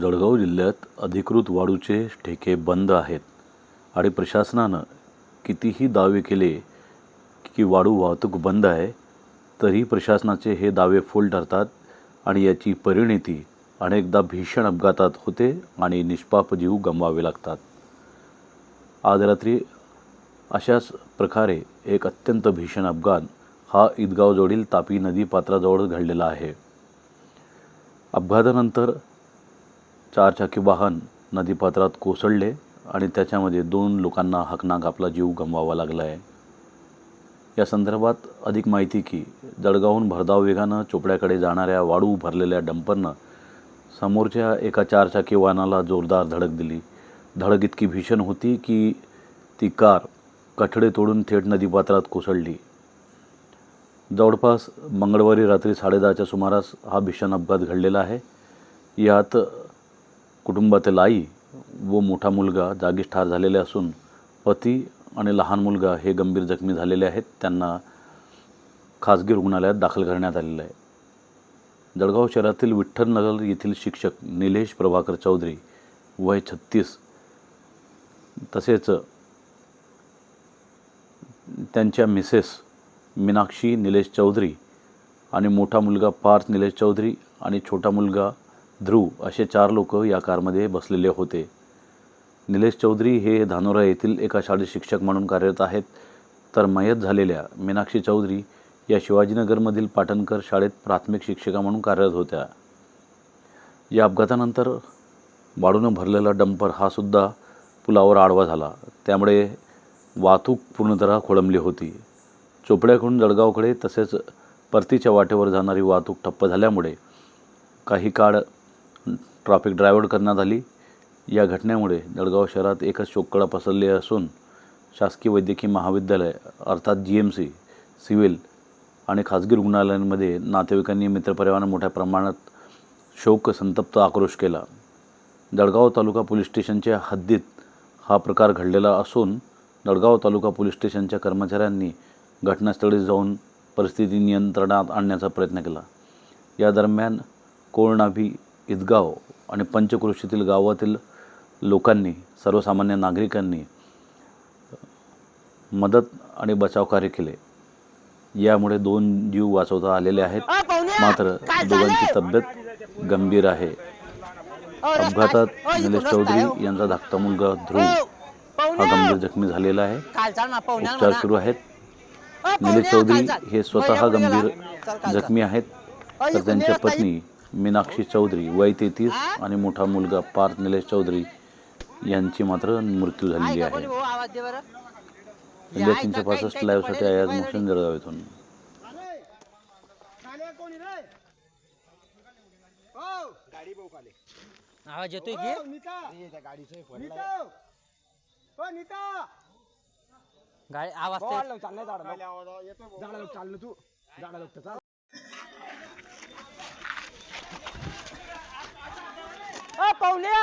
जळगाव जिल्ह्यात अधिकृत वाळूचे ठेके बंद आहेत आणि प्रशासनानं कितीही दावे केले की वाळू वाहतूक बंद आहे तरी प्रशासनाचे हे दावे फोल ठरतात आणि याची परिणिती अनेकदा भीषण अपघातात होते आणि निष्पाप जीव गमवावे लागतात. आज रात्री अशाच प्रकारे एक अत्यंत भीषण अपघात हा ईदगावजवळील तापी नदी पात्राजवळ घडलेला आहे. अपघातानंतर चारचाकी वाहन नदीपात्रात कोसळले आणि त्याच्यामध्ये दोन लोकांना हकनाक आपला जीव गमवावा लागला आहे या संदर्भात अधिक माहिती की जळगावहून भरधाव वेगानं चोपड्याकडे जाणाऱ्या वाळू भरलेल्या डंपरनं समोरच्या एका चारचाकी वाहनाला जोरदार धडक दिली. धडक इतकी भीषण होती की ती कार कठडे तोडून थेट नदीपात्रात कोसळली. जवळपास मंगळवारी रात्री साडेदहाच्या सुमारास हा भीषण अपघात घडलेला आहे. यात कुटुंबातील आई व मोठा मुलगा जागीच ठार झालेले असून पती आणि लहान मुलगा हे गंभीर जखमी झालेले आहेत. त्यांना खाजगी रुग्णालयात दाखल करण्यात आलेलं आहे. जळगाव शहरातील विठ्ठलनगर येथील शिक्षक निलेश प्रभाकर चौधरी वय छत्तीस तसेच त्यांच्या मिसेस मीनाक्षी निलेश चौधरी आणि मोठा मुलगा पार्थ निलेश चौधरी आणि छोटा मुलगा ध्रुव असे चार लोक या कारमध्ये बसलेले होते. निलेश चौधरी हे धानोरा येथील एका शाळेत शिक्षक म्हणून कार्यरत आहेत. तर मयत झालेल्या मीनाक्षी चौधरी या शिवाजीनगरमधील पाटणकर शाळेत प्राथमिक शिक्षिका म्हणून कार्यरत होत्या. या अपघातानंतर वाळूनं भरलेला डंपर हा सुद्धा पुलावर आडवा झाला. त्यामुळे वाहतूक पूर्णतः खोळंबली होती. चोपड्याकडून जळगावकडे तसेच परतीच्या वाटेवर जाणारी वाहतूक ठप्प झाल्यामुळे काही काळ ट्रॅफिक ड्रायव्हर करण्यात आली. या घटनेमुळे जळगाव शहरात एकच शोककळा पसरली असून शासकीय वैद्यकीय महाविद्यालय अर्थात जी एम सी सिव्हिल आणि खाजगी रुग्णालयांमध्ये नातेवाईकांनी मित्रपरिवारानं मोठ्या प्रमाणात शोक संतप्त आक्रोश केला. जळगाव तालुका पोलीस स्टेशनच्या हद्दीत हा प्रकार घडलेला असून जळगाव तालुका पोलीस स्टेशनच्या कर्मचाऱ्यांनी घटनास्थळी जाऊन परिस्थिती नियंत्रणात आणण्याचा प्रयत्न केला. या दरम्यान कोळनाभी ईदगाव आणि पंचक्रोशीतील गावातील लोकांनी सर्वसामान्य नागरिकांनी मदत आणि बचाव कार्य केले. यामुळे दोन जीव वाचवता आलेले आहेत. मात्र दोघांची तब्येत गंभीर आहे. अपघातात निलेश चौधरी यांचा धाकटा मुलगा ध्रुव. हा गंभीर जखमी झालेला आहे. उपचार सुरू आहेत. निलेश चौधरी हे स्वतः गंभीर जखमी आहेत. तर त्यांच्या पत्नी मीनाक्षी चौधरी वय तेहतीस आणि मोठा मुलगा पार्थ निलेश चौधरी यांची मात्र मृत्यू झालेली आहे. इंडिया तीनशे पासष्ट लाईव्हसाठी आयाज मोशन जळगाव येथून आवाज येतोय की? गाडी आवाज तर- ओ पाहुण्या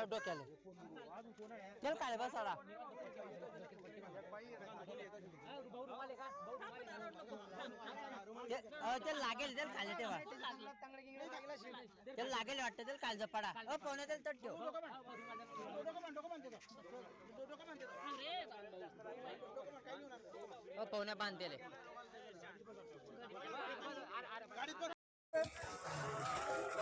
लागला डोक्याला. चल काय बसाडा. ते लागेल जर खाली ठेवा. ते लागेल वाटतं तर काल जपाडा अ पाहुणे त्याला तट ठेव. अ पाहुण्या बांधतेले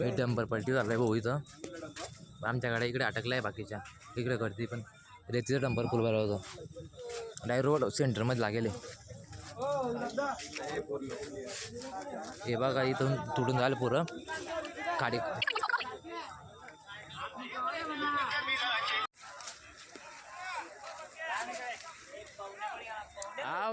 हे डंपर पलटी झालाय भाऊ इथं. आमच्याकडे इकडे अटकलाय बाकीच्या. इकडे करते पण. रेतीचा डंपर फुल भरला होता. डायरेक्ट रोड सेंटरमध्ये लागेल हे. बघा इथून तुटून झालं पुरं. खाडी. हा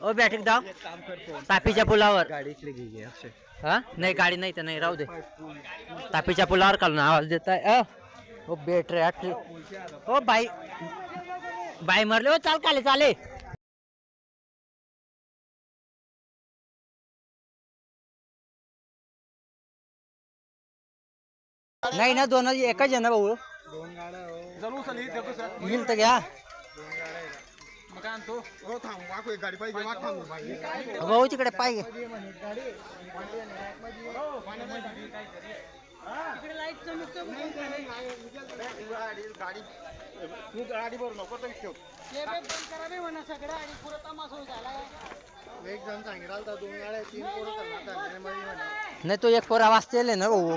ओ बॅटरी दाव तापीच्या पुलावर. हा? नाही गाडी नाही तर नाही राहू दे. तापीच्या पुलावर काढून आवाज देत आहे ओ बॅटरी आटली ओ बाई. बाई मरले ओ चाल काले चाले. नाही ना दोन एकच आहे ना भाऊ? येईल तर घ्या. भाऊ तिकडे पाहिजे नाही तो एक पोरा वाजतेल ना भाऊ.